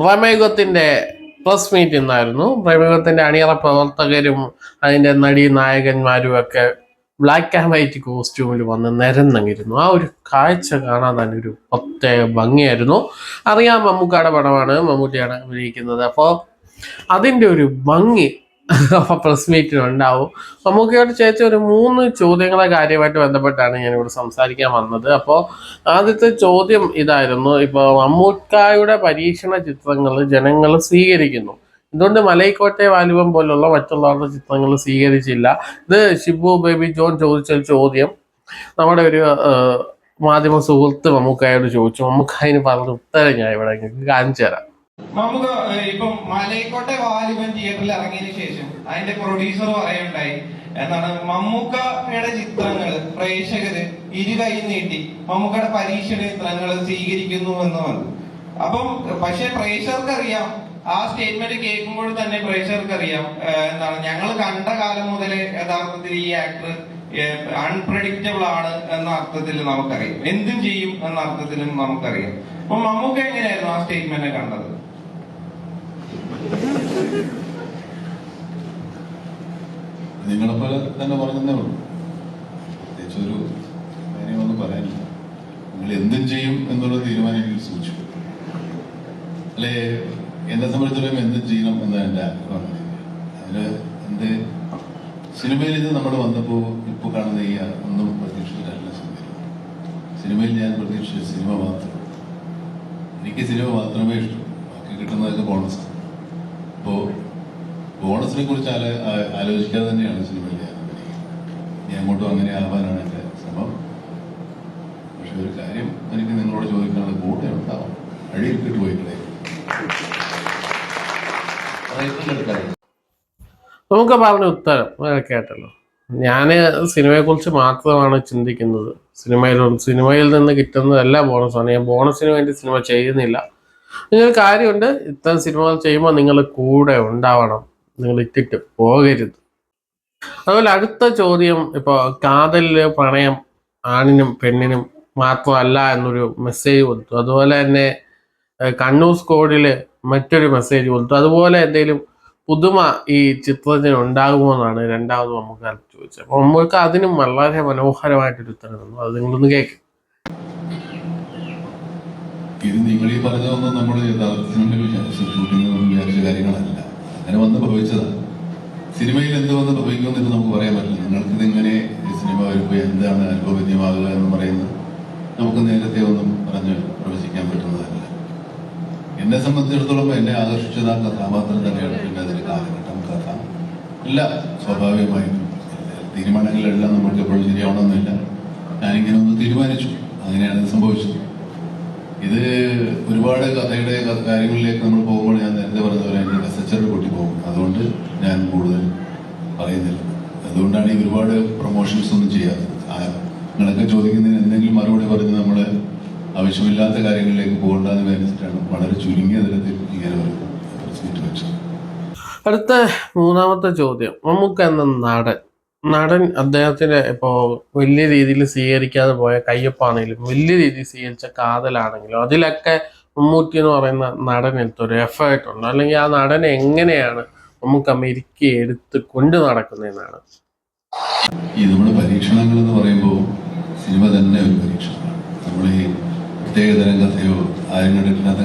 പ്രമേകത്തിന്റെ press meet ഇന്നായിരുന്നു. പ്രമേഹത്തിന്റെ അണിയറ പ്രവർത്തകരും അതിന്റെ നടി നായകന്മാരും ഒക്കെ ബ്ലാക്ക് ആൻഡ് വൈറ്റ് കോസ്റ്റ്യൂമിൽ വന്ന് നിരന്നങ്ങിരുന്നു ആ ഒരു കാഴ്ച കാണാൻ തന്നെ ഒരു പ്രത്യേക ഭംഗിയായിരുന്നു. അറിയാം മമ്മൂക്കാടെ പടമാണ് മമ്മൂട്ടിയാണ് അഭിനയിക്കുന്നത്. അപ്പോൾ അതിന്റെ ഒരു ഭംഗി അപ്പോൾ പ്രസ് ഉണ്ടാവും ഇവിടെ ചേച്ച ഒരു മൂന്ന് ചോദ്യങ്ങളെ കാര്യമായിട്ട് ബന്ധപ്പെട്ടാണ് ഞാനിവിടെ സംസാരിക്കാൻ വന്നത്. അപ്പോൾ ആദ്യത്തെ ചോദ്യം ഇതായിരുന്നു. ഇപ്പോൾ മമ്മൂക്കായുടെ പരീക്ഷണ ചിത്രങ്ങൾ ജനങ്ങൾ സ്വീകരിക്കുന്നു. എന്തുകൊണ്ട് മലൈക്കോട്ടെ വാലുവം പോലുള്ള മറ്റുള്ളവരുടെ ചിത്രങ്ങൾ സ്വീകരിച്ചില്ല? ഇത് ഷിബു ബേബി ജോൺ ചോദിച്ച ചോദ്യം. നമ്മുടെ ഒരു മാധ്യമ സുഹൃത്ത് മമ്മൂക്കായോട് ചോദിച്ചു. മമ്മൂക്കായിന് പറഞ്ഞ ഉത്തരം ഞാൻ ഇവിടെ കാണിച്ചു തരാം. നമുക്ക് ഇപ്പം മലയക്കോട്ടെ വാലിബൻ തിയേറ്ററിൽ ഇറങ്ങിയതിനു ശേഷം അതിന്റെ പ്രൊഡ്യൂസർ പറയുണ്ടായി എന്താണ് മമ്മൂക്കയുടെ ചിത്രങ്ങൾ പ്രേക്ഷകര് ഇരുകൈ നീട്ടി മമ്മൂക്കയുടെ പരീക്ഷണ ചിത്രങ്ങൾ സ്വീകരിക്കുന്നു എന്ന് പറഞ്ഞു. അപ്പം പക്ഷെ പ്രേക്ഷകർക്ക് അറിയാം ആ സ്റ്റേറ്റ്മെന്റ് കേൾക്കുമ്പോൾ തന്നെ പ്രേക്ഷകർക്ക് അറിയാം ഏഹ്, എന്താണ് ഞങ്ങൾ കണ്ട കാലം മുതൽ യഥാർത്ഥത്തിൽ ഈ ആക്ടർ അൺപ്രഡിക്റ്റബിൾ ആണ് എന്ന അർത്ഥത്തിൽ നമുക്കറിയാം. എന്തും ചെയ്യും എന്ന അർത്ഥത്തിലും നമുക്കറിയാം. അപ്പൊ മമ്മൂക്ക എങ്ങനെയായിരുന്നു ആ സ്റ്റേറ്റ്മെന്റ് കണ്ടത്? നിങ്ങളെപ്പോലെ തന്നെ പറഞ്ഞതേ ഉള്ളൂ. പ്രത്യേകിച്ച് ഒരു കാര്യമൊന്നും പറയാനില്ല. നിങ്ങൾ എന്തും ചെയ്യും എന്നുള്ള തീരുമാനം എനിക്ക് സൂചിച്ചു അല്ലെ എന്നെ സംബന്ധിച്ചിടത്തോളം എന്തും ചെയ്യണം എന്നാണ് എന്റെ ആഗ്രഹം അതിന് എന്റെ സിനിമയിൽ ഇത് നമ്മൾ വന്നപ്പോൾ ഇപ്പോൾ കാണുന്ന ഈ ഒന്നും പ്രതീക്ഷിച്ചിട്ടല്ല സിനിമയിൽ. സിനിമയിൽ ഞാൻ പ്രതീക്ഷിച്ച സിനിമ മാത്രം. എനിക്ക് സിനിമ മാത്രമേ ഇഷ്ടം. ബാക്കി കിട്ടുന്നതൊക്കെ ബോണസ് അപ്പോൾ ബോണസിനെ കുറിച്ച് ആല ആലോചിക്കാതെ തന്നെയാണ് സിനിമയിൽ ഞാൻ അഭിനയിക്കുന്നത് അങ്ങോട്ടും അങ്ങനെ ആവാനാണ് എന്റെ ശ്രമം. പക്ഷെ ഒരു കാര്യം എനിക്ക് നിങ്ങളോട് ചോദിക്കാനുള്ള കൂടെ ഉണ്ടാവും. അഴിയിൽ കിട്ടുപോയിട്ടേ നമുക്ക് പറഞ്ഞ ഉത്തരം കേട്ടല്ലോ ഞാൻ സിനിമയെക്കുറിച്ച് മാത്രമാണ് ചിന്തിക്കുന്നത്. സിനിമയിൽ സിനിമയിൽ നിന്ന് കിട്ടുന്നതല്ല ബോണസാണ് ഞാൻ ബോണസിന് വേണ്ടി സിനിമ ചെയ്യുന്നില്ല. ഇങ്ങനൊരു കാര്യമുണ്ട്. ഇത്തരം സിനിമകൾ ചെയ്യുമ്പോൾ നിങ്ങൾ കൂടെ ഉണ്ടാവണം. നിങ്ങൾ ഇട്ടിട്ട് പോകരുത്. അതുപോലെ അടുത്ത ചോദ്യം ഇപ്പോൾ കാതലിൽ പ്രണയം ആണിനും പെണ്ണിനും മാത്രമല്ല എന്നൊരു മെസ്സേജ് കൊടുത്തു. അതുപോലെ തന്നെ കണ്ണൂർ സ്കോഡിൽ മറ്റൊരു മെസ്സേജ് കൊടുത്തു. അതുപോലെ എന്തെങ്കിലും പുതുമ ഈ ചിത്രത്തിന് ഉണ്ടാകുമോ എന്നാണ് രണ്ടാമത് നമുക്ക് ചോദിച്ചത്. അപ്പോൾ നമ്മൾക്ക് അതിനും വളരെ മനോഹരമായിട്ടൊരു ഉത്തരം തന്നു. അത് നിങ്ങളൊന്ന് കേൾക്കും ഇത് നിങ്ങൾ ഈ പറഞ്ഞതൊന്നും നമ്മൾ യഥാർത്ഥത്തിൽ വിചാരിച്ച കാര്യങ്ങളല്ല. അങ്ങനെ വന്ന് ഭവിച്ചതാണ് സിനിമയിൽ എന്ത് വന്ന് ഭവിക്കുമെന്ന് ഇപ്പം നമുക്ക് പറയാൻ പറ്റില്ല. നിങ്ങൾക്ക് ഇതെങ്ങനെ സിനിമ വരുമ്പോൾ എന്താണ് അനുഭവവേദ്യമാകുക എന്ന് പറയുന്നത് നമുക്ക് നേരത്തെ ഒന്നും പറഞ്ഞ് പ്രവചിക്കാൻ പറ്റുന്നതല്ല. എന്നെ സംബന്ധിച്ചിടത്തോളം എന്നെ ആകർഷിച്ചത് ആ കഥാപാത്രം തന്നെയാണ്. പിന്നെ അതിൽ കാലഘട്ടം കഥ. എല്ലാം സ്വാഭാവികമായും തീരുമാനങ്ങളെല്ലാം നമ്മൾക്ക് എപ്പോഴും ശരിയാവണമെന്നില്ല. ഞാനിങ്ങനെ ഒന്ന് തീരുമാനിച്ചു. അങ്ങനെയാണ് സംഭവിച്ചത്. ഇത് ഒരുപാട് കഥയുടെ കാര്യങ്ങളിലേക്ക് നമ്മൾ പോകുമ്പോൾ ഞാൻ നേരത്തെ പറഞ്ഞ പോലെ എന്റെ മെസ്സേജർ പൊട്ടി പോകും. അതുകൊണ്ട് ഞാൻ കൂടുതൽ പറയുന്നില്ല. അതുകൊണ്ടാണ് ഈ ഒരുപാട് പ്രൊമോഷൻസ് ഒന്നും ചെയ്യാത്തത്. നിങ്ങളൊക്കെ ചോദിക്കുന്നതിന് എന്തെങ്കിലും മറുപടി പറഞ്ഞ് നമ്മൾ ആവശ്യമില്ലാത്ത കാര്യങ്ങളിലേക്ക് പോകണ്ടെന്ന് വിചാരിച്ചിട്ടാണ് വളരെ ചുരുങ്ങിയ തരത്തിൽ ഇങ്ങനെ ഒരു അടുത്ത മൂന്നാമത്തെ ചോദ്യം. നമുക്ക് എന്ന നടൻ നടൻ അദ്ദേഹത്തിന് ഇപ്പോൾ വലിയ രീതിയിൽ സ്വീകരിക്കാതെ പോയ കയ്യൊപ്പാണെങ്കിലും വലിയ രീതിയിൽ സ്വീകരിച്ച കാതലാണെങ്കിലും അതിലൊക്കെ മമ്മൂട്ടി എന്ന് പറയുന്ന നടൻ എടുത്തൊരു എഫേർട്ട് ഉണ്ട്. അല്ലെങ്കിൽ ആ നടൻ എങ്ങനെയാണ് നമുക്ക് അമേരിക്ക എടുത്ത് കൊണ്ടു നടക്കുന്നതെന്നാണ്. ഈ നമ്മുടെ പരീക്ഷണങ്ങൾ എന്ന് പറയുമ്പോൾ സിനിമ തന്നെ ഒരു പരീക്ഷണമാണ് നമ്മൾ ഈ പ്രത്യേകതരം കഥയോ ആരും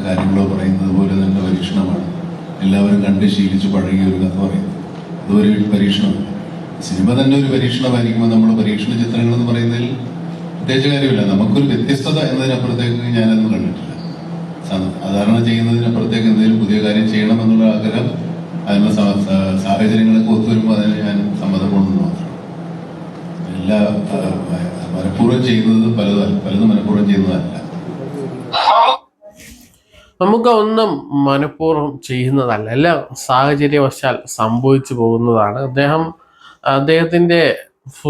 കാര്യങ്ങളോ പറയുന്നത് പോലെ തന്നെ പരീക്ഷണമാണ്. എല്ലാവരും കണ്ട് ശീലിച്ച് പഴകിയ ഒരു കഥ പറയുന്നത്. അതൊരു പരീക്ഷണമല്ല. സിനിമ തന്നെ ഒരു പരീക്ഷണമായിരിക്കുമ്പോൾ നമ്മൾ പരീക്ഷണ ചിത്രങ്ങൾ എന്ന് പറയുന്നതിൽ പ്രത്യേകിച്ച് കാര്യമില്ല. നമുക്കൊരു വ്യത്യസ്തത എന്നതിനപ്പുറത്തേക്ക് ഞാനൊന്നും കണ്ടിട്ടില്ല. സാധാരണ ചെയ്യുന്നതിനപ്പുറത്തേക്ക് എന്തെങ്കിലും പുതിയ കാര്യം ചെയ്യണം എന്നുള്ള ആഗ്രഹം അതിനുള്ള സാഹചര്യങ്ങളൊക്കെ ഒത്തുവരുമ്പോൾ അതിന് ഞാൻ സമ്മതം മാത്രം. എല്ലാ മനഃപൂർവം ചെയ്യുന്നത് പലതല്ല പലതും മനഃപൂർവം ചെയ്യുന്നതല്ല. നമുക്ക് ഒന്നും മനഃപൂർവം ചെയ്യുന്നതല്ല. എല്ലാം സാഹചര്യവശാൽ സംഭവിച്ചു പോകുന്നതാണ്. അദ്ദേഹം അദ്ദേഹത്തിന്റെ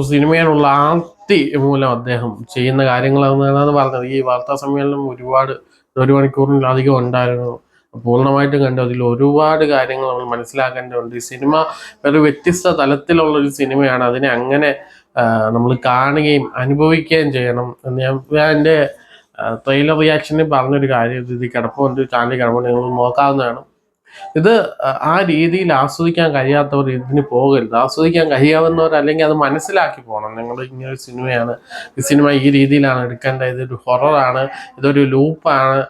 സിനിമയിലുള്ള ആർത്തി മൂലം അദ്ദേഹം ചെയ്യുന്ന കാര്യങ്ങളാണെന്നാണ് പറഞ്ഞത്. ഈ വാർത്താ സമ്മേളനം ഒരുപാട് ഒരു മണിക്കൂറിലധികം ഉണ്ടായിരുന്നു. പൂർണമായിട്ടും കണ്ടു. അതിൽ ഒരുപാട് കാര്യങ്ങൾ നമ്മൾ മനസ്സിലാക്കേണ്ടതുണ്ട്. ഈ സിനിമ ഒരു വ്യത്യസ്ത തലത്തിലുള്ള ഒരു സിനിമയാണ്. അതിനെ അങ്ങനെ നമ്മൾ കാണുകയും അനുഭവിക്കുകയും ചെയ്യണം എന്ന് ഞാൻ ഞാൻ എന്റെ ട്രെയിലർ റിയാക്ഷനിൽ പറഞ്ഞൊരു കാര്യം ഇത് കിടപ്പുണ്ട്. ചാനലിൽ കിടപ്പുണ്ട്. നിങ്ങൾ നോക്കാവുന്നതാണ്. ഇത് ആ- രീതിയിൽ ആസ്വദിക്കാൻ കഴിയാത്തവർ ഇതിന് പോകരുത്. ആസ്വദിക്കാൻ കഴിയാവുന്നവർ അല്ലെങ്കിൽ അത് മനസ്സിലാക്കി പോകണം. നിങ്ങൾ ഇങ്ങനെ ഒരു സിനിമയാണ്. ഈ സിനിമ ഈ രീതിയിലാണ് എടുക്കേണ്ടത്. ഇതൊരു ഹൊററാണ്. ഇതൊരു ലൂപ്പാണ്.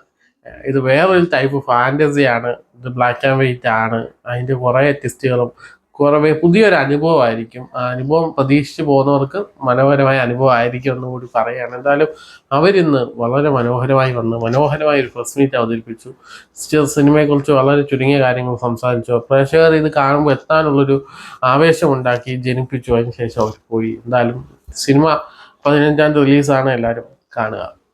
ഇത് വേറൊരു ടൈപ്പ് ഫാന്റസിയാണ് ഇത് ബ്ലാക്ക് ആൻഡ് വൈറ്റ് ആണ് അതിന്റെ കുറേ ടെസ്റ്റുകളും കുറേ പുതിയൊരു അനുഭവമായിരിക്കും. ആ അനുഭവം പ്രതീക്ഷിച്ച് പോകുന്നവർക്ക് മനോഹരമായ അനുഭവം ആയിരിക്കും എന്നും കൂടി പറയുകയാണ്. എന്തായാലും അവരിന്ന് വളരെ മനോഹരമായി വന്ന് മനോഹരമായ ഒരു പ്രസ് മീറ്റ് അവതരിപ്പിച്ചു. സിനിമയെക്കുറിച്ച് വളരെ ചുരുങ്ങിയ കാര്യങ്ങൾ സംസാരിച്ചു. പ്രേക്ഷകർ ഇത് കാണുമ്പോൾ എത്താനുള്ളൊരു ആവേശമുണ്ടാക്കി ജനിപ്പിച്ചു. അതിന് ശേഷം അവർ പോയി. എന്തായാലും സിനിമ പതിനഞ്ചാം റിലീസാണ് എല്ലാവരും കാണുക.